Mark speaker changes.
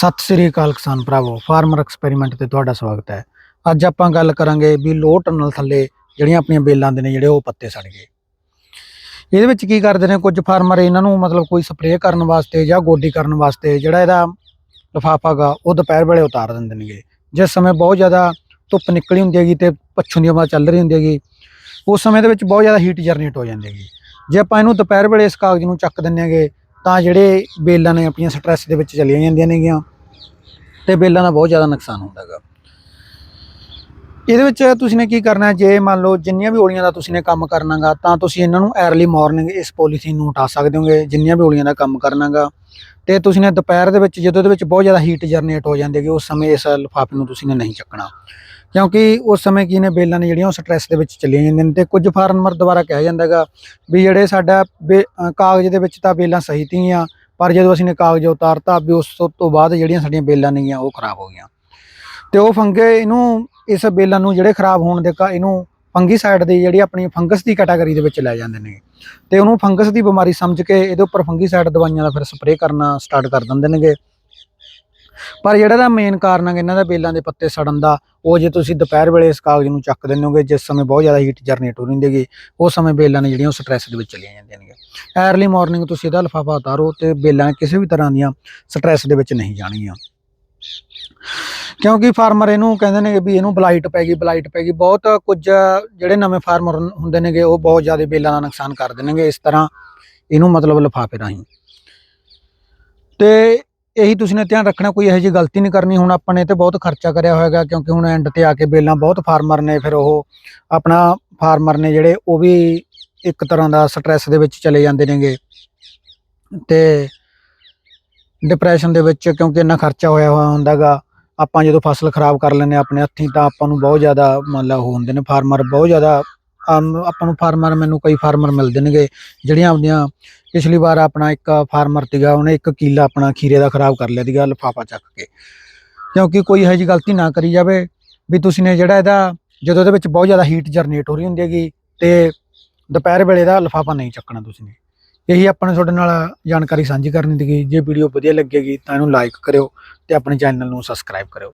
Speaker 1: ਸਤਿ ਸ੍ਰੀ ਅਕਾਲ ਕਿਸਾਨ ਭਰਾਵੋ, farmer experiment ਤੇ ਤੁਹਾਡਾ ਸਵਾਗਤ ਹੈ। ਅੱਜ ਆਪਾਂ ਗੱਲ ਕਰਾਂਗੇ ਵੀ ਲੋਹ ਟਨਲ ਥੱਲੇ ਜਿਹੜੀਆਂ ਆਪਣੀਆਂ ਬੇਲਾਂ ਦੇ ਨੇ ਜਿਹੜੇ ਉਹ ਪੱਤੇ ਸੜ ਗਏ। ਇਹਦੇ ਵਿੱਚ ਕੀ ਕਰਦੇ ਨੇ? ਕੁਝ ਫਾਰਮਰ ਇਹਨਾਂ ਨੂੰ ਮਤਲਬ ਕੋਈ ਸਪਰੇਅ ਕਰਨ ਵਾਸਤੇ ਜਾਂ ਗੋਡੀ ਕਰਨ ਵਾਸਤੇ ਜਿਹੜਾ ਇਹਦਾ ਲਿਫਾਫਾ ਗਾ, ਉਹ ਦੁਪਹਿਰ ਵੇਲੇ ਉਤਾਰ ਦਿੰਦੇ ਨੇਗੇ। ਜਿਸ ਸਮੇਂ ਬਹੁਤ ਜ਼ਿਆਦਾ ਧੁੱਪ ਨਿਕਲੀ ਹੁੰਦੀ ਹੈਗੀ ਤੇ ਪੱਛੋਂ ਦੀ ਹਵਾ ਚੱਲ ਰਹੀ ਹੁੰਦੀ ਹੈਗੀ, ਉਸ ਸਮੇਂ ਦੇ ਵਿੱਚ ਬਹੁਤ ਜ਼ਿਆਦਾ ਹੀਟ ਜਨਰੇਟ ਹੋ ਜਾਂਦੀ ਹੈਗੀ। ਜੇ ਆਪਾਂ ਇਹਨੂੰ ਦੁਪਹਿਰ ਵੇਲੇ ਇਸ ਕਾਗਜ਼ ਨੂੰ ਚੱਕ ਦਿੰਨੇ ਹੈਗੇ ਤਾਂ ਜਿਹੜੇ ਬੇਲਾਂ ਨੇ ਆਪਣੀਆਂ ਸਟ੍ਰੈਸ ਦੇ ਵਿੱਚ ਚਲੀਆਂ ਜਾਂਦੀਆਂ ਨੇਗੀਆਂ ਤੇ ਬੇਲਾਂ ਦਾ ਬਹੁਤ ਜ਼ਿਆਦਾ ਨੁਕਸਾਨ ਹੁੰਦਾ ਹੈਗਾ। ਇਹਦੇ ਵਿੱਚ ਤੁਸੀਂ ਨੇ ਕੀ ਕਰਨਾ ਜੇ ਮੰਨ ਲਓ ਜਿੰਨੀਆਂ ਵੀ ਓਲੀਆਂ ਦਾ ਤੁਸੀਂ ਨੇ ਕੰਮ ਕਰਨਾਗਾ, ਤਾਂ ਤੁਸੀਂ ਇਹਨਾਂ ਨੂੰ अर्ਲੀ ਮਾਰਨਿੰਗ ਇਸ ਪੋਲੀਥੀਨ ਨੂੰ ਉਠਾ ਸਕਦੇ ਹੋਗੇ, ਜਿੰਨੀਆਂ ਵੀ ਓਲੀਆਂ ਦਾ ਕੰਮ ਕਰਨਾਗਾ। ਤੇ ਤੁਸੀਂ ਨੇ ਦੁਪਹਿਰ ਦੇ ਵਿੱਚ, ਜਦੋਂ ਇਹਦੇ ਵਿੱਚ ਬਹੁਤ ਜ਼ਿਆਦਾ ਹੀਟ ਜਨਰੇਟ ਹੋ ਜਾਂਦੀ ਹੈਗੀ, ਉਸ ਸਮੇਂ ਇਸ ਲਿਫਾਫੇ ਨੂੰ ਤੁਸੀਂ ਨੇ ਨਹੀਂ ਚੱਕਣਾ। ਕਿਉਂਕਿ ਉਸ ਸਮੇਂ ਕੀ ਨੇ, ਬੇਲਾਂ ਨੇ ਜਿਹੜੀਆਂ ਉਹ ਸਟ੍ਰੈਸ ਦੇ ਵਿੱਚ ਚਲੀਆਂ ਜਾਂਦੀਆਂ ਨੇ ਤੇ ਕੁਝ ਫਾਰਮਰ ਦੁਆਰਾ ਕਿਹਾ ਜਾਂਦਾ ਹੈਗਾ ਵੀ ਜਿਹੜੇ ਸਾਡਾ ਬੇ- ਕਾਗਜ਼ ਦੇ ਵਿੱਚ ਤਾਂ ਬੇਲਾਂ ਸਹੀ ਤੀਆਂ, ਪਰ ਜਦੋਂ ਅਸੀਂ ਨੇ ਕਾਗਜ਼ ਉਤਾਰਤਾ, ਵੀ ਉਸ ਤੋਂ ਬਾਅਦ ਜਿਹੜੀਆਂ ਸਾਡੀਆਂ ਬੇਲਾਂ ਨੇਗੀਆਂ ਉਹ ਖਰਾਬ ਹੋ ਗਈਆਂ। ਤੇ ਉਹ ਫੰਗੇ ਇਹਨੂੰ ਇਸ ਬੇਲਾਂ ਨੂੰ ਜਿਹੜੇ ਖਰਾਬ ਹੋਣ ਦੇ ਕਾ ਇਹਨੂੰ ਫੰਗੀ ਸਾਈਡ ਦੀ ਜਿਹੜੀ ਆਪਣੀ ਫੰਗਸ ਦੀ ਕੈਟਾਗਰੀ ਦੇ ਵਿੱਚ ਲੈ ਜਾਂਦੇ ਨੇ। ਤੇ ਉਹਨੂੰ ਫੰਗਸ ਦੀ ਬਿਮਾਰੀ ਸਮਝ ਕੇ ਇਹਦੇ ਉੱਪਰ ਫੰਗੀ ਸਾਈਡ ਦਵਾਈਆਂ ਦਾ ਫਿਰ ਸਪਰੇਅ ਕਰਨਾ ਸਟਾਰਟ ਕਰ ਦਿੰਦੇ ਨੇਗੇ। ਪਰ ਜਿਹੜਾ ਦਾ ਮੇਨ ਕਾਰਨ ਹੈ ਇਹਨਾਂ ਦਾ ਬੇਲਾਂ ਦੇ ਪੱਤੇ ਸੜਨ ਦਾ, ਉਹ ਜੇ ਤੁਸੀਂ ਦੁਪਹਿਰ ਵੇਲੇ ਇਸ ਕਾਗਜ਼ ਨੂੰ ਚੱਕ ਦਿੰਦੇ ਹੋਗੇ, ਜਿਸ ਸਮੇਂ ਬਹੁਤ ਜ਼ਿਆਦਾ ਹੀਟ ਜਨਰੇਟ ਹੋ ਰਹੀ ਹੁੰਦੀ ਹੈਗੀ, ਉਸ ਸਮੇਂ ਬੇਲਾਂ ਨੇ ਜਿਹੜੀਆਂ ਉਹ ਸਟ੍ਰੈਸ ਦੇ ਵਿੱਚ ਚਲੀਆਂ ਜਾਂਦੀਆਂ ਨੇ अर्ਲੀ ਮਾਰਨਿੰਗ ਤੁਸੀਂ ਇਹਦਾ ਲਿਫਾਫਾ ਉਤਾਰੋ ਤੇ ਬੇਲਾਂ ਕਿਸੇ ਵੀ ਤਰ੍ਹਾਂ ਦੀਆਂ ਸਟ੍ਰੈਸ ਦੇ ਵਿੱਚ ਨਹੀਂ ਜਾਣਗੀਆਂ ਕਿਉਂਕਿ ਫਾਰਮਰ ਇਹਨੂੰ ਕਹਿੰਦੇ ਨੇ ਵੀ ਇਹਨੂੰ ਬਲਾਈਟ ਪੈ ਗਈ ਬਲਾਈਟ ਪੈ ਗਈ। ਬਹੁਤ ਕੁਝ ਜਿਹੜੇ ਨਵੇਂ ਫਾਰਮਰ ਹੁੰਦੇ ਨੇਗੇ, ਉਹ ਬਹੁਤ ਜ਼ਿਆਦਾ ਬੇਲਾਂ ਦਾ ਨੁਕਸਾਨ ਕਰ ਦੇਣਗੇ ਇਸ ਤਰ੍ਹਾਂ ਇਹਨੂੰ ਮਤਲਬ ਲਿਫਾਫੇ ਰਾਹੀਂ। ਤੇ ਇਹੀ ਤੁਸੀਂ ਨੇ ਧਿਆਨ ਰੱਖਣਾ, ਕੋਈ ਇਹੋ ਜਿਹੀ ਗਲਤੀ ਨਹੀਂ ਕਰਨੀ। ਹੁਣ ਆਪਾਂ ਨੇ ਤੇ ਬਹੁਤ ਖਰਚਾ ਕਰਿਆ ਹੋਏਗਾ ਕਿਉਂਕਿ ਹੁਣ ਐਂਡ ਤੇ ਆ ਕੇ ਬੇਲਾਂ ਬਹੁਤ ਫਾਰਮਰ ਨੇ, ਫਿਰ ਉਹ ਆਪਣਾ ਫਾਰਮਰ ਨੇ ਜਿਹੜੇ, ਉਹ ਵੀ ਇੱਕ ਤਰ੍ਹਾਂ ਦਾ ਸਟ੍ਰੈਸ ਦੇ ਵਿੱਚ ਚਲੇ ਜਾਂਦੇ ਨੇਗੇ। ਤੇ ਡਿਪਰੈਸ਼ਨ ਦੇ ਵਿੱਚ ਕਿਉਂਕਿ ਇੰਨਾ ਖਰਚਾ ਹੋਇਆ ਹੋਇਆ ਹੁੰਦਾਗਾ ਆਪਾਂ ਜਦੋਂ ਫਸਲ ਖਰਾਬ ਕਰ ਲੈਂਦੇ ਹਾਂ ਆਪਣੇ ਹੱਥੀਂ, ਤਾਂ ਆਪਾਂ ਨੂੰ ਬਹੁਤ ਜ਼ਿਆਦਾ ਮਤਲਬ ਉਹ ਹੁੰਦੇ ਨੇ ਫਾਰਮਰ ਬਹੁਤ ਜ਼ਿਆਦਾ ਆਪਾਂ ਨੂੰ ਫਾਰਮਰ ਮੈਨੂੰ ਕਈ ਫਾਰਮਰ ਮਿਲਦੇ ਨੇਗੇ, ਜਿਹੜੀਆਂ ਆਪਣੀਆਂ ਪਿਛਲੀ ਵਾਰ ਆਪਣਾ ਇੱਕ ਫਾਰਮਰ ਸੀਗਾ, ਉਹਨੇ ਇੱਕ ਕੀਲਾ ਆਪਣਾ ਖੀਰੇ ਦਾ ਖਰਾਬ ਕਰ ਲਿਆ ਸੀਗਾ ਲਿਫਾਫਾ ਚੱਕ ਕੇ। ਕਿਉਂਕਿ ਕੋਈ ਇਹੋ ਜਿਹੀ ਗਲਤੀ ਨਾ ਕਰੀ ਜਾਵੇ ਵੀ ਤੁਸੀਂ ਨੇ ਜਿਹੜਾ ਇਹਦਾ, ਜਦੋਂ ਇਹਦੇ ਵਿੱਚ ਬਹੁਤ ਜ਼ਿਆਦਾ ਹੀਟ ਜਨਰੇਟ ਹੋ ਰਹੀ ਹੁੰਦੀ ਹੈਗੀ, ਤੇ ਦੁਪਹਿਰ ਵੇਲੇ ਦਾ ਲਿਫਾਫਾ ਨਹੀਂ ਚੱਕਣਾ ਤੁਸੀਂ ਨੇ। ਇਹੀ ਆਪਾਂ ਨੇ ਤੁਹਾਡੇ ਨਾਲ ਜਾਣਕਾਰੀ ਸਾਂਝੀ ਕਰਨੀ ਸੀਗੀ। ਜੇ ਵੀਡੀਓ ਵਧੀਆ ਲੱਗੇਗੀ ਤਾਂ ਇਹਨੂੰ ਲਾਈਕ ਕਰਿਓ ਤੇ ਆਪਣੇ ਚੈਨਲ ਨੂੰ ਸਬਸਕ੍ਰਾਈਬ ਕਰਿਓ।